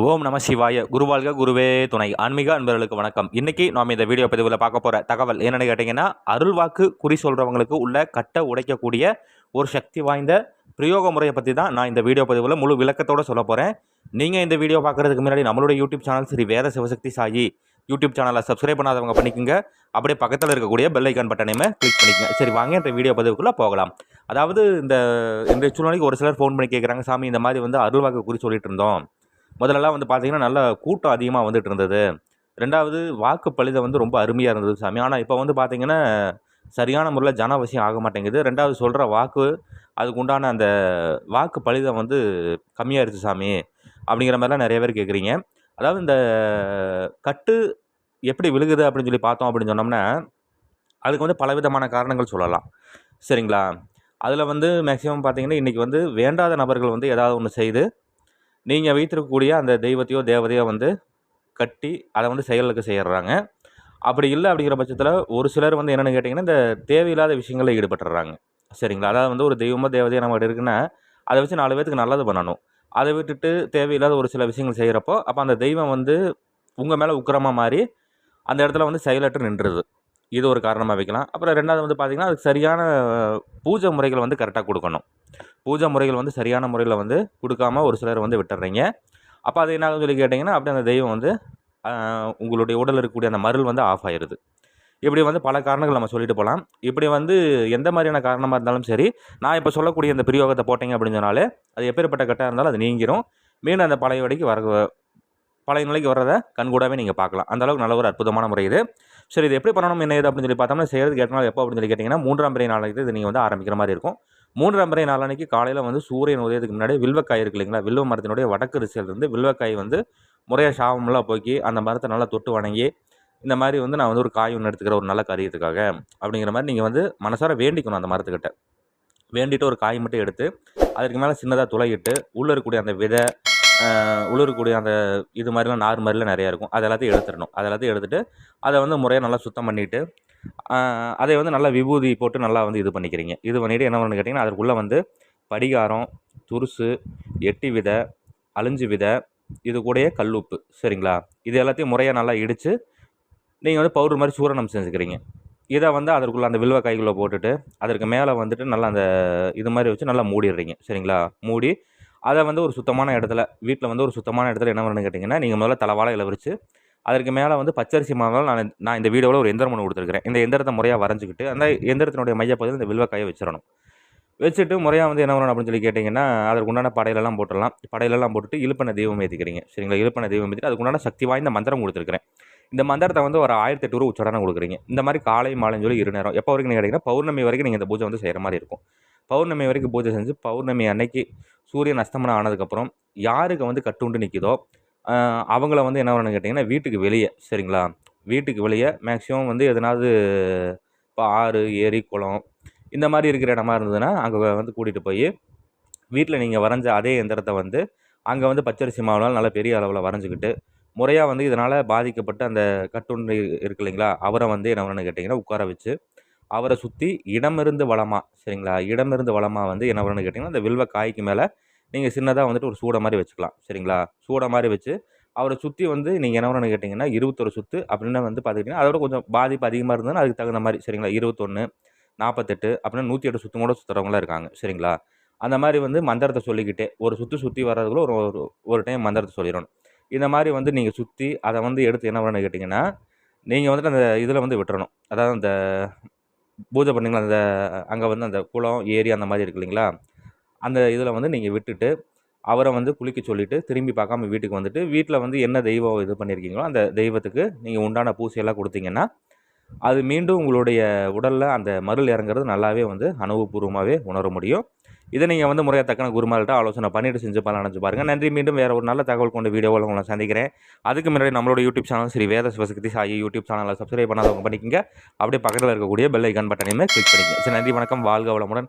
ஓம் நம சிவாய. குருவாழ்க குருவே துணை. ஆன்மீக அன்பர்களுக்கு வணக்கம். இன்னைக்கு நாம் இந்த வீடியோ பதிவில் பார்க்க போகிற தகவல் என்னென்னு கேட்டிங்கன்னா அருள்வாக்கு குறி சொல்கிறவங்களுக்கு உள்ள கட்ட உடைக்கக்கூடிய ஒரு சக்தி வாய்ந்த பிரயோக முறையை பற்றி தான் நான் இந்த வீடியோ பதிவில் முழு விளக்கத்தோடு சொல்ல போகிறேன் நீங்கள் இந்த வீடியோ பார்க்குறதுக்கு முன்னாடி நம்மளுடைய YouTube channel Sri Veda Sivasakthi Sai YouTube சேனலை சப்ஸ்கிரைப் பண்ணாதவங்க பண்ணிக்கோங்க. அப்படியே பக்கத்தில் இருக்கக்கூடிய பெல் ஐக்கான் பட்டனையுமே கிளிக் பண்ணிக்கங்க. சரி வாங்க இந்த வீடியோ பதிவுக்குள்ளே போகலாம். அதாவது இந்த இந்த சூழ்நிலைக்கு ஒரு சிலர் ஃபோன் பண்ணி கேட்குறாங்க சாமி இந்த மாதிரி வந்து அருள்வாக்கு குறி சொல்லிட்டு இருந்தோம். முதல்லலாம் வந்து பார்த்தீங்கன்னா நல்ல கூட்டம் அதிகமாக வந்துட்டு இருந்தது. ரெண்டாவது வாக்கு பழுதை வந்து ரொம்ப அருமையாக இருந்தது சாமி. ஆனால் இப்போ வந்து பார்த்தீங்கன்னா சரியான முறையில் ஜனவசியம் ஆக மாட்டேங்குது. ரெண்டாவது சொல்கிற வாக்கு அதுக்கு உண்டான அந்த வாக்கு பலிதம் வந்து கம்மியாயிருச்சு சாமி அப்படிங்கிற மாதிரிலாம் நிறைய பேர் கேட்குறீங்க அதாவது இந்த கட்டு எப்படி விழுகுது அப்படின்னு சொல்லி பார்த்தோம் அப்படின்னு சொன்னோம்னா அதுக்கு வந்து பலவிதமான காரணங்கள் சொல்லலாம். சரிங்களா? அதில் வந்து மேக்ஸிமம் பார்த்தீங்கன்னா இன்றைக்கி வந்து வேண்டாத நபர்கள் வந்து ஏதாவது ஒன்று செய்து நீங்கள் வைத்திருக்கக்கூடிய அந்த தெய்வத்தையோ தேவதையோ வந்து கட்டி அதை வந்து செயலுக்கு செய்கிறாங்க அப்படி இல்லை அப்படிங்கிற பட்சத்தில் ஒரு சிலர் வந்து என்னென்னு கேட்டிங்கன்னா இந்த தேவையில்லாத விஷயங்களில் ஈடுபட்டுறாங்க. சரிங்களா? அதாவது வந்து ஒரு தெய்வமோ தேவதையோ நம்மகிட்ட இருக்குன்னா அதை வச்சு நாலு பேத்துக்கு நல்லது பண்ணணும். அதை விட்டுட்டு தேவையில்லாத ஒரு சில விஷயங்கள் செய்கிறப்போ அப்போ அந்த தெய்வம் வந்து உங்கள் மேலே உக்கிரமாக மாறி அந்த இடத்துல வந்து செயலற்று நின்றுது. இது ஒரு காரணமாக வைக்கலாம். அப்புறம் ரெண்டாவது வந்து பார்த்திங்கன்னா அதுக்கு சரியான பூஜை முறைகள் வந்து கரெக்டாக கொடுக்கணும். பூஜை முறைகள் வந்து சரியான முறையில் வந்து கொடுக்காம ஒரு சிலர் வந்து விட்டுறீங்க. அப்போ அது என்ன சொல்லி கேட்டிங்கன்னா அப்படியே அந்த தெய்வம் வந்து உங்களுடைய உடலில் இருக்கக்கூடிய அந்த மருள் வந்து ஆஃப் ஆயிடுது இப்படி வந்து பல காரணங்கள் நம்ம சொல்லிட்டு போகலாம் இப்படி வந்து எந்த மாதிரியான காரணமாக இருந்தாலும் சரி நான் இப்போ சொல்லக்கூடிய இந்த பிரயோகத்தை போட்டிங்க அப்படின்னு சொன்னாலே அது எப்பேற்பட்ட கட்டாக இருந்தாலும் அது நீங்கிரும். மீண்டும் அந்த பழைய வடிக்கு வர பழைய நிலைக்கு வர்றதை கண்கூடாவே நீங்கள் பார்க்கலாம். அந்தளவுக்கு நல்ல ஒரு அற்புதமான முறை இது. சரி இது எப்படி பண்ணணும் என்ன இது அப்படின்னு சொல்லி பார்த்தோம்னா செய்கிறது கேட்டனால எப்போ அப்படின்னு சொல்லி கேட்டிங்கன்னா மூன்றாம் பெரிய நாளைக்கு இது நீங்கள் வந்து ஆரம்பிக்கிற மாதிரி இருக்கும். மூன்றாம் முறை நாளன்னைக்கு காலையில் வந்து சூரியன் உதயத்துக்கு முன்னாடி வில்வக்காய் இருக்கு இல்லைங்களா? வில்வ மரத்தினுடைய வடக்கு ரிசையிலிருந்து வில்வக்காய் வந்து முறையாக சாபமெல்லாம் போக்கி அந்த மரத்தை நல்லா தொட்டு வணங்கி இந்த மாதிரி வந்து நான் வந்து ஒரு காய் ஒன்று எடுத்துக்கிற ஒரு நல்ல காரியத்துக்காக அப்படிங்கிற மாதிரி நீங்கள் வந்து மனசார வேண்டிக்கணும் அந்த மரத்துக்கிட்ட. வேண்டிட்டு ஒரு காய் மட்டும் எடுத்து அதற்கு மேலே சின்னதாக துளையிட்டு உள்ளே இருக்கக்கூடிய அந்த விதை உள்ள இருக்கக்கூடிய அந்த இது மாதிரிலாம் நார் மாதிரிலாம் நிறையா இருக்கும். அது எல்லாத்தையும் எடுத்துடணும். அது எல்லாத்தையும் எடுத்துகிட்டு அதை வந்து முறையாக நல்லா சுத்தம் பண்ணிவிட்டு அதை வந்து நல்லா விபூதி போட்டு நல்லா வந்து இது பண்ணிக்கிறீங்க. இது பண்ணிவிட்டு என்ன பண்ணு கேட்டிங்கன்னா அதற்குள்ளே வந்து படிகாரம் துருசு எட்டி விதை அழிஞ்சு விதை இது கூடயே கல்லுப்பு. சரிங்களா? இது எல்லாத்தையும் முறையாக நல்லா இடித்து நீங்கள் வந்து பவுடர் மாதிரி சூரணம் செஞ்சுக்கிறீங்க. இதை வந்து அதற்குள்ளே அந்த வில்வ கைக்குள்ளே போட்டுட்டு அதற்கு மேலே வந்துட்டு நல்லா அந்த இது மாதிரி வச்சு நல்லா மூடிடுறீங்க. சரிங்களா? மூடி அதை வந்து ஒரு சுத்தமான இடத்துல வீட்டில் வந்து ஒரு சுத்தமான இடத்துல என்ன பண்ணணும்னு கேட்டிங்கன்னா நீங்கள் முதல்ல தலைவாழை இலை விரித்து அதற்கு மேலே வந்து பச்சரிசி மாவில் நான் நான் இந்த வீடியோவில் ஒரு எந்திரம் ஒன்று கொடுத்துருக்கிறேன். இந்த எந்திரத்தை முறையாக வரைஞ்சிக்கிட்டு அந்த எந்திரத்தினுடைய மையப்பகுதியில் இந்த வில்வக்காயை வச்சிடணும். வச்சுட்டு முறையாக வந்து என்ன பண்ணணும் அப்படின்னு சொல்லி கேட்டிங்கன்னா அதற்கு உண்டான படையிலெல்லாம் போட்டுடலாம். படையிலெல்லாம் போட்டுட்டு இழுப்பனை தெய்வம் ஏற்றிக்கிறீங்க சரிங்களா? இழுப்பனை தெய்வம் ஏற்றிட்டு அதுக்கு உண்டான சக்தி வாய்ந்த மந்திரம் கொடுத்துருக்கிறேன். இந்த மந்திரத்தை வந்து ஒரு ஆயிரத்தி எட்டு ரூபா உச்சடனம் கொடுக்குறீங்க. இந்த மாதிரி காலை மாலைன்னு சொல்லி இரு நேரம். எப்போ வரைக்கும் கேட்டிங்கன்னா பௌர்ணமி வரைக்கும் நீங்கள் இந்த பூஜை வந்து செய்கிற மாதிரி இருக்கும். பௌர்ணமி வரைக்கும் பூஜை செஞ்சு பௌர்ணமி அன்னைக்கு சூரியன் அஸ்தமனம் ஆனதுக்கப்புறம் யாருக்கு வந்து கட்டுண்டு நிற்கிதோ அவங்கள வந்து என்ன பண்ணணும்னு கேட்டிங்கன்னா வீட்டுக்கு வெளியே சரிங்களா? வீட்டுக்கு வெளியே மேக்ஸிமம் வந்து எதனாவது இப்போ ஆறு ஏரி குளம் இந்த மாதிரி இருக்கிற இடமா இருந்ததுன்னா அங்கே வந்து கூட்டிகிட்டு போய் வீட்டில் நீங்கள் வரைஞ்ச அதே எந்திரத்தை வந்து அங்கே வந்து பச்சரிசி மாவுனால் நல்லா பெரிய அளவில் வரைஞ்சிக்கிட்டு முறையாக வந்து இதனால் பாதிக்கப்பட்ட அந்த கட்டுண்டு இருக்கு இல்லைங்களா? அவரை வந்து என்ன பண்ணணும்னு கேட்டிங்கன்னா உட்கார வச்சு அவரை சுற்றி இடமிருந்து வளமாக சரிங்களா? இடமிருந்து வளமாக வந்து என்ன பண்ணணும்னு கேட்டிங்கன்னா அந்த வில்வ காய்க்கு மேலே நீங்கள் சின்னதாக வந்துட்டு ஒரு சூடை மாதிரி வச்சுக்கலாம் சரிங்களா? சூடை மாதிரி வச்சு அவரை சுற்றி வந்து நீங்கள் என்ன பண்ணணும்னு கேட்டிங்கன்னா இருபத்தொரு சுற்று அப்படின்னு வந்து பார்த்துக்கிட்டிங்கன்னா அதோட கொஞ்சம் பாதிப்பு அதிகமாக இருந்ததுன்னா அதுக்கு தகுந்த மாதிரி சரிங்களா? இருபத்தொன்று நாற்பத்தெட்டு அப்படின்னா நூற்றி எட்டு சுத்தம் கூட சுற்றுறவங்களாம் இருக்காங்க சரிங்களா? அந்த மாதிரி வந்து மந்திரத்தை சொல்லிக்கிட்டே ஒரு சுற்றி சுற்றி வர்றதுக்குள்ள ஒரு ஒரு டைம் மந்திரத்தை சொல்லிடணும். இந்த மாதிரி வந்து நீங்கள் சுற்றி அதை வந்து எடுத்து என்ன பண்ணு கேட்டிங்கன்னா நீங்கள் வந்துட்டு அந்த இதில் வந்து விட்டுறணும். அதாவது அந்த பூஜை பண்ணிங்களா? அந்த அங்கே வந்து அந்த குளம் ஏரி அந்த மாதிரி இருக்கு இல்லைங்களா? அந்த இதில் வந்து நீங்கள் விட்டுட்டு அவரை வந்து குளிக்க சொல்லிவிட்டு திரும்பி பார்க்காம வீட்டுக்கு வந்துட்டு வீட்டில் வந்து என்ன தெய்வம் இது பண்ணியிருக்கீங்களோ அந்த தெய்வத்துக்கு நீங்கள் உண்டான பூசையெல்லாம் கொடுத்தீங்கன்னா அது மீண்டும் உங்களுடைய உடலில் அந்த மருள் இறங்குறது நல்லாவே வந்து அனுபவபூர்வமாகவே உணர முடியும். இதை நீங்கள் வந்து முறையாக தக்கன குருமார்கிட்ட ஆலோசனை பண்ணிட்டு செஞ்சு பலன் நினச்சி பாருங்கள் நன்றி. மீண்டும் வேறு ஒரு நல்ல தகவல் கொண்ட வீடியோவில் உங்களை சந்திக்கிறேன். அதுக்கு முன்னாடி நம்மளோட YouTube channel Sri Veda Sivasakthi Sai YouTube சேனலில் சப்ஸ்கிரைப் பண்ணாதவங்க பண்ணிக்கங்க. அப்படியே பக்கத்தில் இருக்கக்கூடிய பெல் ஐக்கான் பட்டனையுமே கிளிக் பண்ணிக்கங்க. சரி நன்றி. வணக்கம். வாழ்க வளமுடன்.